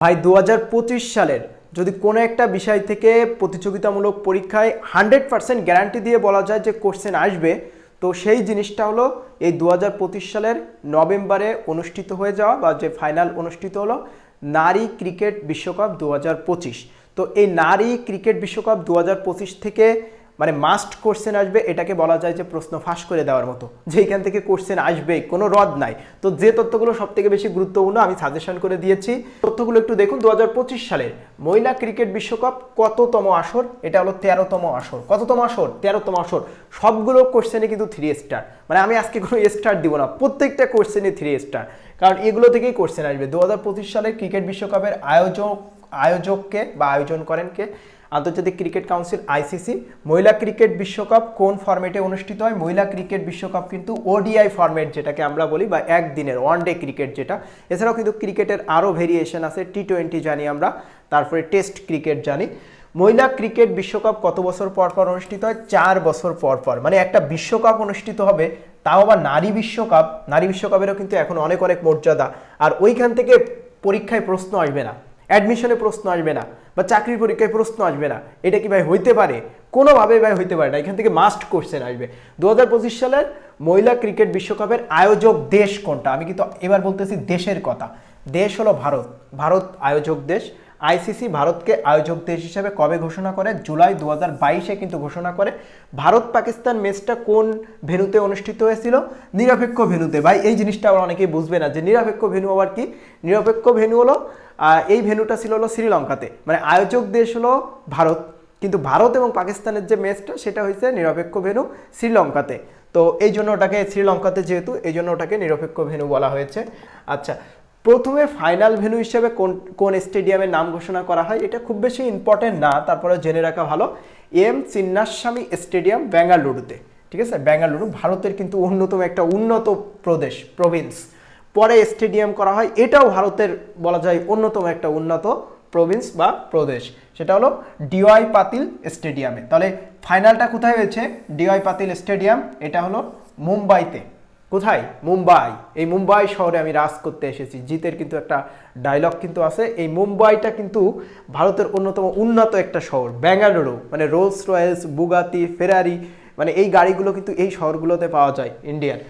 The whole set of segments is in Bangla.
ভাই দু হাজার পঁচিশ সালের যদি কোনো একটা বিষয় থেকে প্রতিযোগিতামূলক পরীক্ষায় হান্ড্রেড পার্সেন্ট গ্যারান্টি দিয়ে বলা যায় যে কোশ্চেন আসবে, তো সেই জিনিসটা হলো এই দু হাজার পঁচিশ সালের নভেম্বরে অনুষ্ঠিত হয়ে যাওয়া বা যে ফাইনাল অনুষ্ঠিত হলো নারী ক্রিকেট বিশ্বকাপ দু হাজার পঁচিশ। তো এই নারী ক্রিকেট বিশ্বকাপ দু হাজার পঁচিশ থেকে মানে মাস্ট কোশ্চেন আসবে, এটাকে বলা যায় যে প্রশ্ন ফাঁস করে দেওয়ার মতো। যে এখান থেকে কোশ্চেন আসবে, কোনো রদ নাই। তো যে তথ্যগুলো সব থেকে বেশি গুরুত্বপূর্ণ আমি সাজেশন করে দিয়েছি, তথ্যগুলো একটু দেখুন দু সালের মহিলা ক্রিকেট বিশ্বকাপ কততম আসর? এটা হলো তেরোতম আসর। কততম আসর? তেরোতম আসর। সবগুলো কোশ্চেনে কিন্তু থ্রি স্টার মানে আমি আজকে কোনো স্টার দিব না। প্রত্যেকটা কোশ্চেনে থ্রি স্টার কারণ এগুলো থেকেই কোশ্চেন আসবে। দু সালের ক্রিকেট বিশ্বকাপের আয়োজক, আয়োজককে বা আয়োজন করেন কে? আন্তর্জাতিক ক্রিকেট কাউন্সিল আইসিসি মহিলা ক্রিকেট বিশ্বকাপ কোন ফরম্যাটে অনুষ্ঠিত হয়? মহিলা ক্রিকেট বিশ্বকাপ কিন্তু ওডিআই ফরম্যাট যেটাকে আমরা বলি, বা একদিনের ওয়ান ডে ক্রিকেট যেটা। এছাড়াও কিন্তু ক্রিকেটের আরও ভেরিয়েশন আছে টি টোয়েন্টি জানি আমরা, তারপরে টেস্ট ক্রিকেট জানি। মহিলা ক্রিকেট বিশ্বকাপ কত বছর পর পর অনুষ্ঠিত হয়? চার বছর পর পর। মানে একটা বিশ্বকাপ অনুষ্ঠিত হবে, তাও আবার নারী বিশ্বকাপ। নারী বিশ্বকাপেরও কিন্তু এখন অনেক অনেক মর্যাদা। আর ওইখান থেকে পরীক্ষায় প্রশ্ন আসবে না অ্যাডমিশনে প্রশ্ন আসবে না। বা চাকরির পরীক্ষায় প্রশ্ন আসবে না। এটা কি ভাই হইতে পারে? কোনোভাবে ভাই হইতে পারে না। এখান থেকে মাস্ট কোশ্চেন আসবে। দু হাজার পঁচিশ সালের মহিলা ক্রিকেট বিশ্বকাপের আয়োজক দেশ কোনটা? আমি কিন্তু এবার বলতেছি দেশের কথা। দেশ হলো ভারত। ভারত আয়োজক দেশ। আইসিসি ভারতকে আয়োজক দেশ হিসেবে কবে ঘোষণা করে? জুলাই দু হাজার বাইশে কিন্তু ঘোষণা করে। ভারত পাকিস্তান ম্যাচটা কোন ভেন্যুতে অনুষ্ঠিত হয়েছিল? নিরপেক্ষ ভেনুতে ভাই, এই জিনিসটা আবার অনেকেই বুঝবে না যে নিরপেক্ষ ভেন্যু আবার কি? নিরপেক্ষ ভেন্যু হলো এই ভেন্যুটা ছিল হলো শ্রীলঙ্কাতে। মানে আয়োজক দেশ হলো ভারত। কিন্তু ভারত এবং পাকিস্তানের যে ম্যাচটা, সেটা হয়েছে নিরপেক্ষ ভেন্যু শ্রীলঙ্কাতে। তো এই জন্য ওটাকে শ্রীলঙ্কাতে যেহেতু, এই জন্য ওটাকে নিরপেক্ষ ভেন্যু বলা হয়েছে। আচ্ছা প্রথমে ফাইনাল ভেন্যু হিসেবে কোন কোন স্টেডিয়ামের নাম ঘোষণা করা হয়, এটা খুব বেশি ইম্পর্টেন্ট না তারপরে জেনে রাখা ভালো। এম চিন্নাস্বামী স্টেডিয়াম বেঙ্গালুরুতে ঠিক আছে? বেঙ্গালুরু ভারতের কিন্তু অন্যতম একটা উন্নত প্রদেশ প্রভিন্স পরে স্টেডিয়াম করা হয়, এটাও ভারতের বলা যায় অন্যতম একটা উন্নত প্রভিন্স বা প্রদেশ। সেটা হলো ডিওয়াই পাতিল স্টেডিয়ামে। তাহলে ফাইনালটা কোথায় হয়েছে? ডিওয়াই পাতিল স্টেডিয়াম, এটা হলো মুম্বাইতে। কোথায়? মুম্বাই। এই মুম্বাই শহরে আমি রাজ করতে এসেছি। জিতের কিন্তু একটা ডায়লগ কিন্তু আছে। এই মুম্বাইটা কিন্তু ভারতের অন্যতম উন্নত একটা শহর বেঙ্গালুরু মানে রোলস রয়েলস বুগাতি ফেরারি মানে এই গাড়িগুলো কিন্তু এই শহরগুলোতে পাওয়া যায় ইন্ডিয়ার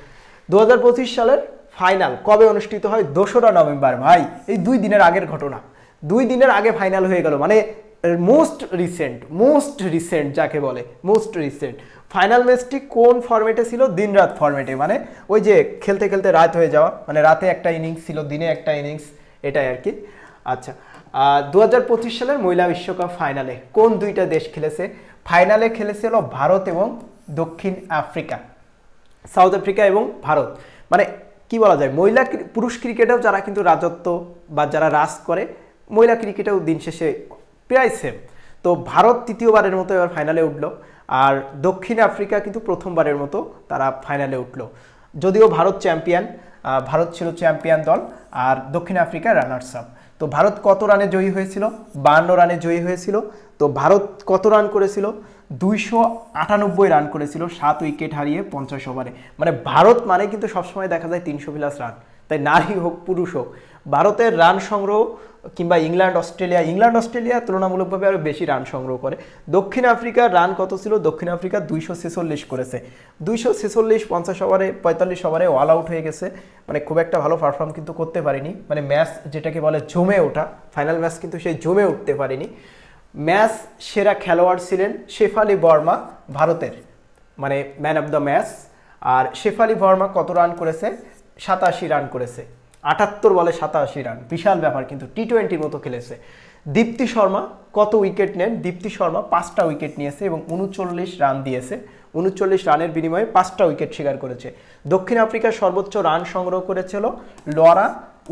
দু হাজার পঁচিশ সালের ফাইনাল কবে অনুষ্ঠিত হয়? দোসরা নভেম্বর। ভাই, এই দুই দিনের আগের ঘটনা। দুই দিনের আগে ফাইনাল হয়ে গেল। মানে মোস্ট রিসেন্ট মোস্ট রিসেন্ট যাকে বলে মোস্ট রিসেন্ট ফাইনাল ম্যাচটি কোন ফরম্যাটে ছিল? দিন রাত ফরম্যাটে মানে ওই যে খেলতে খেলতে রাত হয়ে যাওয়া। মানে রাতে একটা ইনিংস ছিল, দিনে একটা ইনিংস এটাই আর কি। আচ্ছা দু হাজার পঁচিশ সালের মহিলা বিশ্বকাপ ফাইনালে কোন দুইটা দেশ খেলেছে? ফাইনালে খেলেছিল ভারত এবং দক্ষিণ আফ্রিকা। সাউথ আফ্রিকা এবং ভারত। মানে কি বলা যায়? মহিলা পুরুষ ক্রিকেটেও যারা কিন্তু রাজত্ব বা যারা রাজ করে, মহিলা ক্রিকেটেও দিন শেষে প্রায় সেম তো ভারত তৃতীয়বারের মতো এবার ফাইনালে উঠল। আর দক্ষিণ আফ্রিকা কিন্তু প্রথমবারের মতো তারা ফাইনালে উঠল। যদিও ভারত চ্যাম্পিয়ন ভারত ছিল চ্যাম্পিয়ন দল, আর দক্ষিণ আফ্রিকা রানার্স আপ তো ভারত কত রানে জয়ী হয়েছিল? বান্ন রানে জয়ী হয়েছিল। তো ভারত কত রান করেছিল? দুইশো আটানব্বই রান করেছিল, সাত উইকেট হারিয়ে পঞ্চাশ ওভারে। মানে ভারত মানে কিন্তু সবসময় দেখা যায় তিনশো প্লাস রান তাই নারী হোক, পুরুষ হোক, ভারতের রান সংগ্রহ কিংবা ইংল্যান্ড, অস্ট্রেলিয়া। ইংল্যান্ড, অস্ট্রেলিয়া তুলনামূলকভাবে আরও বেশি রান সংগ্রহ করে। দক্ষিণ আফ্রিকার রান কত ছিল? দক্ষিণ আফ্রিকা দুইশো ছেচল্লিশ করেছে। দুইশো ছেচল্লিশ পঞ্চাশ ওভারে পঁয়তাল্লিশ ওভারে অল আউট হয়ে গেছে। মানে খুব একটা ভালো পারফর্ম কিন্তু করতে পারিনি। মানে ম্যাচ যেটাকে বলে জমে ওঠা ফাইনাল ম্যাচ কিন্তু সেই জমে উঠতে পারিনি। ম্যাচ সেরা খেলোয়াড় ছিলেন শেফালি বর্মা, ভারতের। মানে ম্যান অফ দ্য ম্যাচ আর শেফালি বর্মা কত রান করেছে? সাতাশি রান করেছে। আটাত্তর বলে সাতাশি রান। বিশাল ব্যাপার কিন্তু টি টোয়েন্টির মতো খেলেছে। দীপ্তি শর্মা কত উইকেট নেন? দীপ্তি শর্মা পাঁচটা উইকেট নিয়েছে এবং উনচল্লিশ রান দিয়েছে। উনচল্লিশ রানের বিনিময়ে পাঁচটা উইকেট শিকার করেছে। দক্ষিণ আফ্রিকার সর্বোচ্চ রান সংগ্রহ করেছিল লরা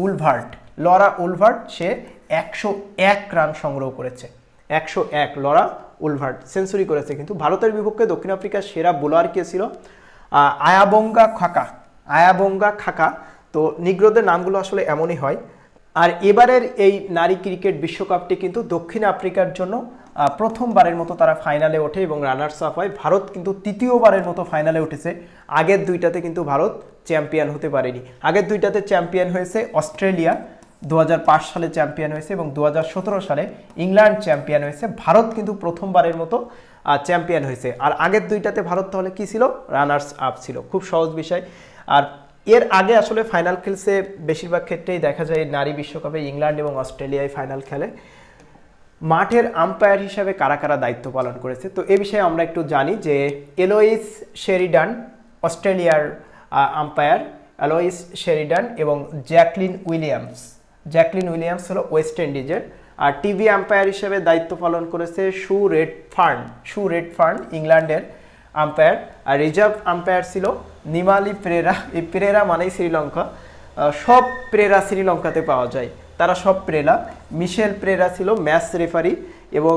উলভার্ট। লরা উলভার্ট, সে একশো এক রান সংগ্রহ করেছে। একশো এক লরা উলভার্ট সেঞ্চুরি করেছে কিন্তু ভারতের বিপক্ষে দক্ষিণ আফ্রিকার সেরা বোলার কে ছিল? আয়াবঙ্গা খাকা। আয়াবঙ্গা খাকা তো নিগ্রোদের নামগুলো আসলে এমনই হয়। আর এবারের এই নারী ক্রিকেট বিশ্বকাপটি কিন্তু দক্ষিণ আফ্রিকার জন্য প্রথমবারের মতো তারা ফাইনালে ওঠে এবং রানার্স আপ হয়। ভারত কিন্তু তৃতীয়বারের মতো ফাইনালে উঠেছে। আগের দুইটাতে কিন্তু ভারত চ্যাম্পিয়ন হতে পারেনি। আগের দুইটাতে চ্যাম্পিয়ন হয়েছে অস্ট্রেলিয়া দু হাজার পাঁচ সালে চ্যাম্পিয়ন হয়েছে এবং দু হাজার সতেরো সালে ইংল্যান্ড চ্যাম্পিয়ন হয়েছে। ভারত কিন্তু প্রথমবারের মতো চ্যাম্পিয়ন হয়েছে। আর আগের দুইটাতে ভারত তাহলে কি ছিল? রানার্স আপ ছিল। খুব সহজ বিষয়। আর এর আগে আসলে ফাইনাল খেলছে বেশিরভাগ ক্ষেত্রেই দেখা যায় নারী বিশ্বকাপে ইংল্যান্ড এবং অস্ট্রেলিয়ায় ফাইনাল খেলে। মাঠের আম্পায়ার হিসাবে কারা কারা দায়িত্ব পালন করেছে? তো এ বিষয়ে আমরা একটু জানি যে এলোইস শেরিডান অস্ট্রেলিয়ার আম্পায়ার অ্যালোইস শেরিডান এবং জ্যাকলিন উইলিয়ামস জ্যাকলিন উইলিয়ামস হলো ওয়েস্ট ইন্ডিজের আর টিভি আম্পায়ার হিসেবে দায়িত্ব পালন করেছে Sue Redfern Sue Redfern ইংল্যান্ডের আম্পায়ার আর রিজার্ভ আম্পায়ার ছিল নিমালি প্রেরা, এই প্রেরা মানেই শ্রীলঙ্কা। সব প্রেরা শ্রীলঙ্কাতে পাওয়া যায়। তারা সব প্রেরা। মিশেল প্রেরা ছিল ম্যাচ রেফারি এবং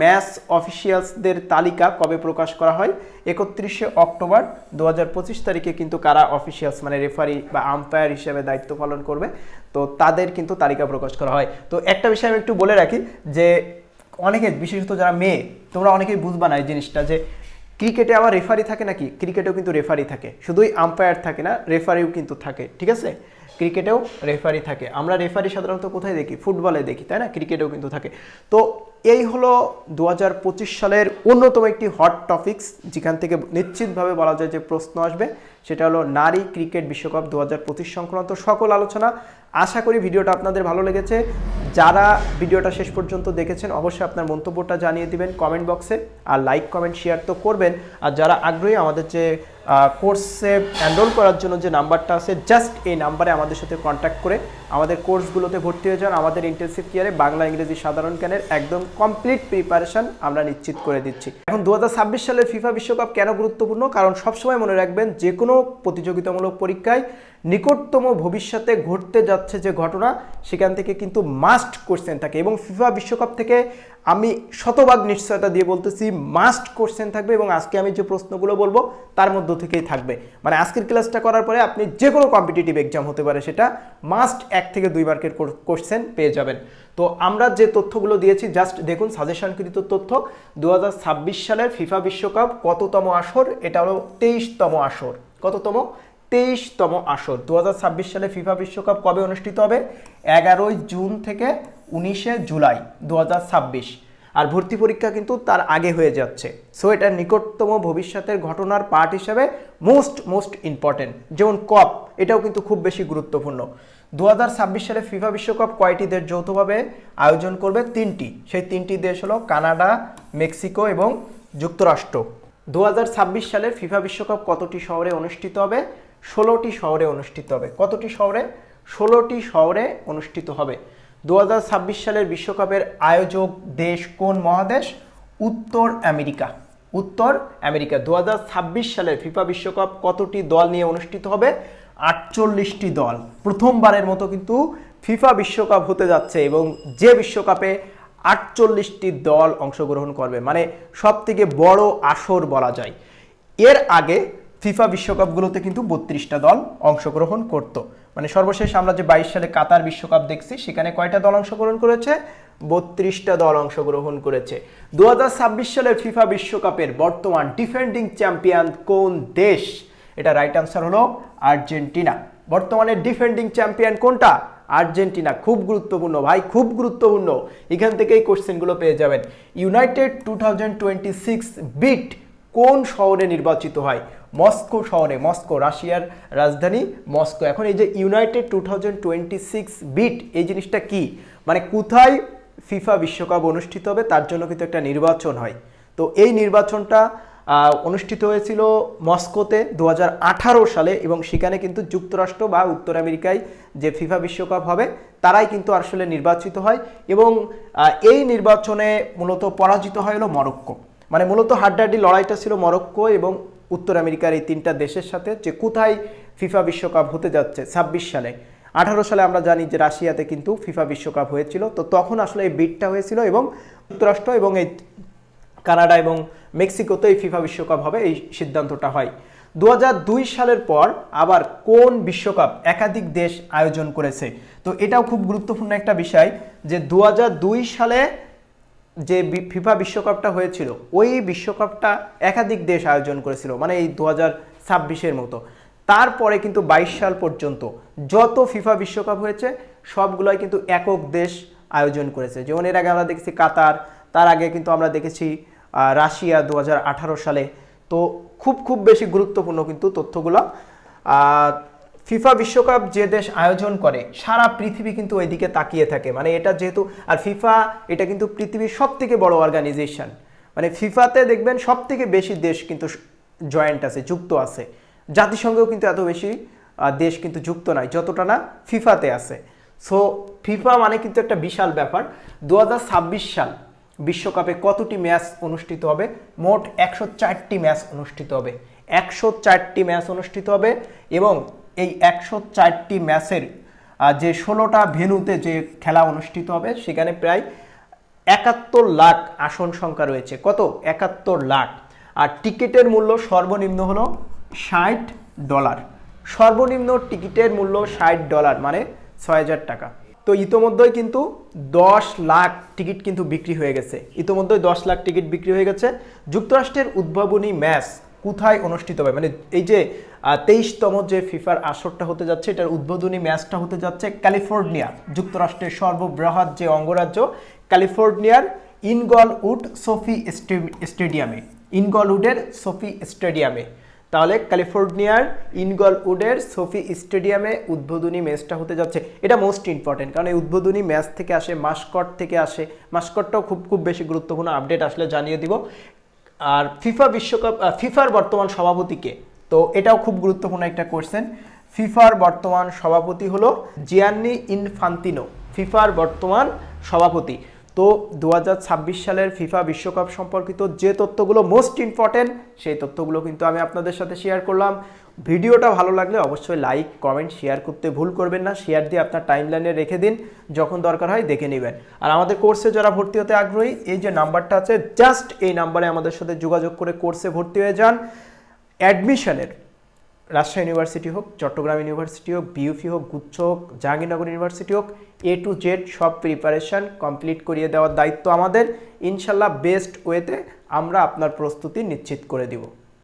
ম্যাচ অফিসিয়ালসদের তালিকা কবে প্রকাশ করা হয়? একত্রিশে অক্টোবর দু হাজার পঁচিশ তারিখে কিন্তু কারা অফিসিয়ালস মানে রেফারি বা আম্পায়ার হিসেবে দায়িত্ব পালন করবে? তো তাদের কিন্তু তালিকা প্রকাশ করা হয়। তো একটা বিষয় আমি একটু বলে রাখি যে অনেকে, বিশেষত যারা মেয়ে, তোমরা অনেকেই বুঝবা না এই জিনিসটা যে ক্রিকেটে আবার রেফারি থাকে নাকি? ক্রিকেটেও কিন্তু রেফারি থাকে। শুধুই আম্পায়ার থাকে না রেফারিও কিন্তু থাকে। ঠিক আছে? ক্রিকেটেও রেফারি থাকে। আমরা রেফারি সাধারণত কোথায় দেখি? ফুটবলে দেখি, তাই না? ক্রিকেটেও কিন্তু থাকে। তো এই হলো দু পঁচিশ সালের অন্যতম একটি হট টপিকস যেখান থেকে নিশ্চিতভাবে বলা যায় যে প্রশ্ন আসবে। সেটা হলো নারী ক্রিকেট বিশ্বকাপ দু হাজার পঁচিশ সংক্রান্ত সকল আলোচনা। আশা করি ভিডিওটা আপনাদের ভালো লেগেছে। যারা ভিডিওটা শেষ পর্যন্ত দেখেছেন, অবশ্যই আপনার মন্তব্যটা জানিয়ে দিবেন কমেন্ট বক্সে। আর লাইক কমেন্ট শেয়ার তো করবেন। আর যারা আগ্রহী আমাদের যে কোর্সে এনরোল করার জন্য যে নাম্বারটা আছে জাস্ট এই নাম্বারে আমাদের সাথে কন্ট্যাক্ট করে আমাদের কোর্সগুলোতে ভর্তি হয়ে যান। আমাদের ইন্টেন্সিভ কেয়ারে বাংলা, ইংরেজি, সাধারণ জ্ঞানের একদম কমপ্লিট প্রিপারেশন আমরা নিশ্চিত করে দিচ্ছি। এখন দু হাজার ছাব্বিশ সালের ফিফা বিশ্বকাপ কেন গুরুত্বপূর্ণ? কারণ সবসময় মনে রাখবেন যে কোনো প্রতিযোগিতামূলক পরীক্ষায় নিকটতম ভবিষ্যতে ঘটতে যাচ্ছে যে ঘটনা, সেখান থেকে কিন্তু মাস্ট কোশ্চেন থাকে এবং ফিফা বিশ্বকাপ থেকে আমি শতভাগ নিশ্চয়তা দিয়ে বলতেছি মাস্ট কোশ্চেন থাকবে এবং আজকে আমি যে প্রশ্নগুলো বলব তার মধ্য থেকেই থাকবে। মানে আজকের ক্লাসটা করার পরে আপনি যে কোনো কম্পিটিটিভ এক্সাম হতে পারে সেটা মাস্ট এক থেকে দুই মার্কের কোশ্চেন পেয়ে যাবেন। তো আমরা যে তথ্যগুলো দিয়েছি জাস্ট দেখুন সাজেশনকৃত তথ্য দু হাজার ছাব্বিশ সালের ফিফা বিশ্বকাপ কততম আসর? এটা হলো তেইশতম আসর। কততম? তেইশতম আসর। দু হাজার ছাব্বিশ সালে ফিফা বিশ্বকাপ কবে অনুষ্ঠিত হবে? এগারোই জুন থেকে উনিশে জুলাই দু হাজার ছাব্বিশ। আর ভর্তি পরীক্ষা কিন্তু তার আগে হয়ে যাচ্ছে। সো এটা নিকটতম ভবিষ্যতের ঘটনার পার্ট হিসেবে মোস্ট মোস্ট ইম্পর্টেন্ট। যেমন কপ, এটাও কিন্তু খুব বেশি গুরুত্বপূর্ণ। দু হাজার ছাব্বিশ সালে ফিফা বিশ্বকাপ কয়টি দেশ যৌথভাবে আয়োজন করবে? তিনটি। সেই তিনটি দেশ হলো কানাডা, মেক্সিকো এবং যুক্তরাষ্ট্র। দু সালের ফিফা বিশ্বকাপ কতটি শহরে অনুষ্ঠিত হবে? ষোলোটি শহরে অনুষ্ঠিত হবে। কতটি শহরে? ষোলোটি শহরে অনুষ্ঠিত হবে। দু হাজার ছাব্বিশ সালের বিশ্বকাপের আয়োজক দেশ কোন মহাদেশ? উত্তর আমেরিকা। উত্তর আমেরিকা। দু সালের ফিফা বিশ্বকাপ কতটি দল নিয়ে অনুষ্ঠিত হবে? আটচল্লিশটি দল। প্রথমবারের মতো কিন্তু ফিফা বিশ্বকাপ হতে যাচ্ছে এবং যে বিশ্বকাপে আটচল্লিশটি দল অংশগ্রহণ করবে মানে সব থেকে বড় আসর বলা যায়। এর আগে ফিফা বিশ্বকাপগুলোতে কিন্তু বত্রিশটা দল অংশগ্রহণ করত। মানে সর্বশেষ আমরা যে বাইশ সালে কাতার বিশ্বকাপ দেখছি, সেখানে কয়টা দল অংশগ্রহণ করেছে? বত্রিশটা দল অংশগ্রহণ করেছে। দু হাজার ছাব্বিশ সালের ফিফা বিশ্বকাপের বর্তমান ডিফেন্ডিং চ্যাম্পিয়ন কোন দেশ? এটা রাইট আনসার হলো আর্জেন্টিনা। বর্তমানে ডিফেন্ডিং চ্যাম্পিয়ন কোনটা? আর্জেন্টিনা। খুব গুরুত্বপূর্ণ ভাই, খুব গুরুত্বপূর্ণ। এখান থেকেই কোশ্চেনগুলো পেয়ে যাবেন। ইউনাইটেড টু বিট কোন শহরে নির্বাচিত হয়? মস্কো শহরে, মস্কো, রাশিয়ার রাজধানী মস্কো। এখন এই যে united two thousand twenty six bid এই জিনিসটা কি? মানে কোথায় ফিফা বিশ্বকাপ অনুষ্ঠিত হবে, তার জন্য কিন্তু একটা নির্বাচন হয়। তো এই নির্বাচনটা অনুষ্ঠিত হয়েছিল মস্কোতে দু হাজার আঠারো সালে এবং সেখানে কিন্তু যুক্তরাষ্ট্র বা উত্তর আমেরিকায় যে ফিফা বিশ্বকাপ হবে, তারাই কিন্তু আসলে নির্বাচিত হয় এবং এই নির্বাচনে মূলত পরাজিত হয় হলো মরক্কো। মানে মূলত হাড্ডাহাড্ডি লড়াইটা ছিল মরক্কো এবং উত্তর আমেরিকার এই তিনটা দেশের সাথে যে কোথায় ফিফা বিশ্বকাপ হতে যাচ্ছে ছাব্বিশ সালে। আঠারো সালে আমরা জানি যে রাশিয়াতে কিন্তু ফিফা বিশ্বকাপ হয়েছিল। তো তখন আসলে এই বিটটা হয়েছিল এবং যুক্তরাষ্ট্র এবং এই কানাডা এবং মেক্সিকোতে এই ফিফা বিশ্বকাপ হবে, এই সিদ্ধান্তটা হয়। দু হাজার দুই সালের পর আবার কোন বিশ্বকাপ একাধিক দেশ আয়োজন করেছে? তো এটাও খুব গুরুত্বপূর্ণ একটা বিষয় যে দু হাজার দুই সালে যে ফিফা বিশ্বকাপটা হয়েছিল, ওই বিশ্বকাপটা একাধিক দেশ আয়োজন করেছিল মানে এই দু হাজার ছাব্বিশের মতো। তারপরে কিন্তু বাইশ সাল পর্যন্ত যত ফিফা বিশ্বকাপ হয়েছে, সবগুলোই কিন্তু একক দেশ আয়োজন করেছে। যেমন এর আগে আমরা দেখেছি কাতার, তার আগে কিন্তু আমরা দেখেছি রাশিয়া দু হাজার আঠারো সালে। তো খুব খুব বেশি গুরুত্বপূর্ণ কিন্তু তথ্যগুলো। ফিফা বিশ্বকাপ যে দেশ আয়োজন করে, সারা পৃথিবী কিন্তু ওইদিকে তাকিয়ে থাকে। মানে এটা যেহেতু, আর ফিফা, এটা কিন্তু পৃথিবীর সব থেকে বড় অর্গানাইজেশন মানে ফিফাতে দেখবেন সব থেকে বেশি দেশ কিন্তু জয়েন্ট আছে, যুক্ত আছে। জাতিসংঘেও কিন্তু এত বেশি দেশ কিন্তু যুক্ত নয় যতটা না ফিফাতে আছে। সো ফিফা মানে কিন্তু একটা বিশাল ব্যাপার। দু হাজার ছাব্বিশ সাল বিশ্বকাপে কতটি ম্যাচ অনুষ্ঠিত হবে? মোট একশো চারটি ম্যাচ অনুষ্ঠিত হবে। একশো চারটি ম্যাচ অনুষ্ঠিত হবে এবং এই একশো চারটি ম্যাচের যে ষোলোটা ভেন্যুতে যে খেলা অনুষ্ঠিত হবে, সেখানে প্রায় একাত্তর লাখ আসন সংখ্যা রয়েছে। কত? একাত্তর লাখ। আর টিকিটের মূল্য সর্বনিম্ন হলো ষাট ডলার। সর্বনিম্ন টিকিটের মূল্য ষাট ডলার মানে ছয় হাজার টাকা। তো ইতোমধ্যেই কিন্তু দশ লাখ টিকিট কিন্তু বিক্রি হয়ে গেছে। ইতোমধ্যেই দশ লাখ টিকিট বিক্রি হয়ে গেছে। যুক্তরাষ্ট্রের উদ্ভাবনী ম্যাচ কোথায় অনুষ্ঠিত হবে? মানে এই যে তেইশতম যে ফিফার আসরটা হতে যাচ্ছে, এটার উদ্বোধনী ম্যাচটা হতে যাচ্ছে ক্যালিফোর্নিয়া, যুক্তরাষ্ট্রের সর্ববৃহৎ যে অঙ্গরাজ্য, ক্যালিফোর্নিয়ার ইনগলউড সোফি স্টে- স্টেডিয়ামে, ইনগলউডের সোফি স্টেডিয়ামে। তাহলে ক্যালিফোর্নিয়ার ইনগলউডের সোফি স্টেডিয়ামে উদ্বোধনী ম্যাচটা হতে যাচ্ছে। এটা মোস্ট ইম্পর্টেন্ট কারণ এই উদ্বোধনী ম্যাচ থেকে আসে, মাস্কট থেকে আসে, মাস্কটটাও খুব খুব বেশি গুরুত্বপূর্ণ, আপডেট আসলে জানিয়ে দিব। আর ফিফা বিশ্বকাপ ফিফার বর্তমান সভাপতিকে তো এটাও খুব গুরুত্বপূর্ণ একটা কোশ্চেন ফিফার বর্তমান সভাপতি হলো জিয়ান্নি ইনফান্তিনো। ফিফার বর্তমান সভাপতি। তো দু হাজার ছাব্বিশ সালের ফিফা বিশ্বকাপ সম্পর্কিত যে তথ্যগুলো মোস্ট ইম্পর্টেন্ট সেই তথ্যগুলো কিন্তু আমি আপনাদের সাথে শেয়ার করলাম। ভিডিওটা ভালো লাগলে অবশ্যই লাইক কমেন্ট শেয়ার করতে ভুল করবেন না। শেয়ার দিয়ে আপনার টাইমলাইনে রেখে দিন। যখন দরকার হয় দেখে নেবেন। আর আমাদের কোর্সে যারা ভর্তি হতে আগ্রহী, এই যে নাম্বারটা আছে জাস্ট এই নাম্বারে আমাদের সাথে যোগাযোগ করে কোর্সে ভর্তি হয়ে যান। অ্যাডমিশনের, রাজশাহী ইউনিভার্সিটি হোক, চট্টগ্রাম ইউনিভার্সিটি হোক বিউফি হোক, গুচ্ছ হোক, জাহাঙ্গীরনগর ইউনিভার্সিটি হোক এ টু জেড সব প্রিপারেশান কমপ্লিট করিয়ে দেওয়ার দায়িত্ব আমাদের। ইনশাল্লাহ বেস্ট ওয়েতে আমরা আপনার প্রস্তুতি নিশ্চিত করে দিব।